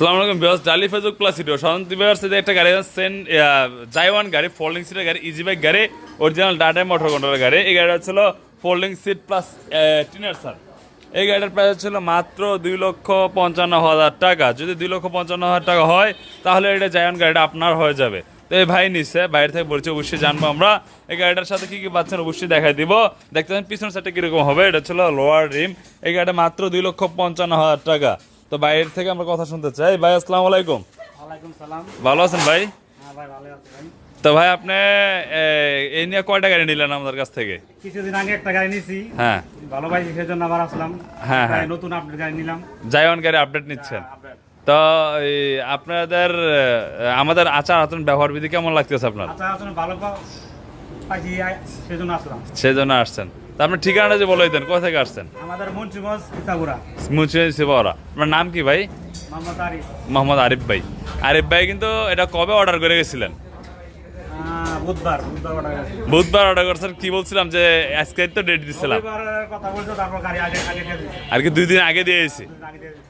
সালাম আলাইকুম বিয়াস ডালি ফেজুক প্লাস শান্তি বিয়াস যে একটা গাড়ি সেন জাইওয়ান গাড়ি ফোল্ডিং সিটের গাড়ি ইজি বাইক গাড়ি অরিজিনাল ডাটা মোটর কন্ট্রোলের গাড়ি। এই গাড়িটা ছিল ফোল্ডিং সিট প্লাস টিনার স্যার এই গাড়িটার প্রাইস ছিল মাত্র দুই লক্ষ পঞ্চান্ন হাজার টাকা। যদি দুই লক্ষ পঞ্চান্ন হাজার টাকা হয়, তাহলে এটা জায়ান গাড়িটা আপনার হয়ে যাবে। তো এই ভাই নিচ্ছে বাইরে থেকে বলছে, অবশ্যই জানব আমরা। এই গাড়িটার সাথে কি কি পাচ্ছেন অবশ্যই দেখাই দিব। দেখতে পাচ্ছেন পিছন সাইডটা কীরকম হবে, এটা ছিল লোয়ার রিম এই গাড়িটা মাত্র দুই লক্ষ পঞ্চান্ন হাজার টাকা। তো বাইরের থেকে আমরা কথা শুনতে চাই। ভাই আসসালামু আলাইকুম। ভালো আছেন ভাই? হ্যাঁ ভাই তো ভাই আপনি এই নিয়ে কয়টা গাড়ি নিলেন আমাদের কাছ থেকে? কিছুদিন আগে একটা গাড়ি নিয়েছি হ্যাঁ। ভালো ভাই সেই জন্য আবার আসলাম। হ্যাঁ, হ্যাঁ। নতুন আপডেট গাড়ি নিলাম। জায়ন গাড়ি আপডেট নিচ্ছেন। তো আপনাদের আমাদের আচার আচরণ ব্যবহার বিধি কেমন লাগতেছে আপনার? আচ্ছা আসলে ভালো পা- পাইছি আই- সেই জন্য আসলাম। সেজন্য আসছেন। তো আপনার ঠিকানাটা যে বলে দিতেন কোথা থেকে আসছেন? আমাদের মুন্সিগঞ্জ ইসাবুরা আপনার নাম কি ভাই? মোহাম্মদ আরিফ। মোহাম্মদ আরিফ ভাই। আরিফ ভাই কিন্তু এটা কবে অর্ডার করে গেছিলেন? বুধবার অর্ডার করছেন কি বলছিলাম যে আজকে তো ডেট দিছিলাম। আর কি দুই দিন আগে দিয়েছি।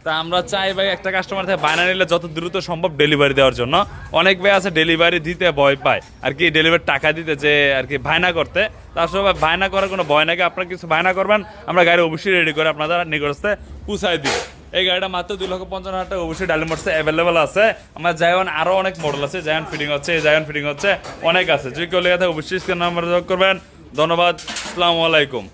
তা আমরা চাই ভাই একটা কাস্টমার থেকে বায়না নিলে যত দ্রুত সম্ভব ডেলিভারি দেওয়ার জন্য। অনেক ভাই আছে ডেলিভারি দিতে ভয় পায়। আর কি ডেলিভারি টাকা দিতে যে আর কি ভায়না করতে। তার সবাই ভায়না করার কোনো ভয় নাকি আপনারা কিছু ভায়না করবেন আমরা গাড়ি অবশ্যই রেডি করে আপনাদের নিকটস্থে পুষাই দিব। এই গাড়িটা মাত্র দুই লক্ষ পঞ্চান্ন হাজার টাকা অবশ্যই ডালি মোটরসে অ্যাভেলেবেল আছে। আমার জায়ন আরও অনেক মডেল আছে জায়ন ফিটিং হচ্ছে, এই জায়ন ফিটিং হচ্ছে, অনেক আছে। যদি কেউ লেগে থাকে, অবশ্যই স্ক্রিন নাম্বার যোগ করবেন। ধন্যবাদ, আসসালামু আলাইকুম।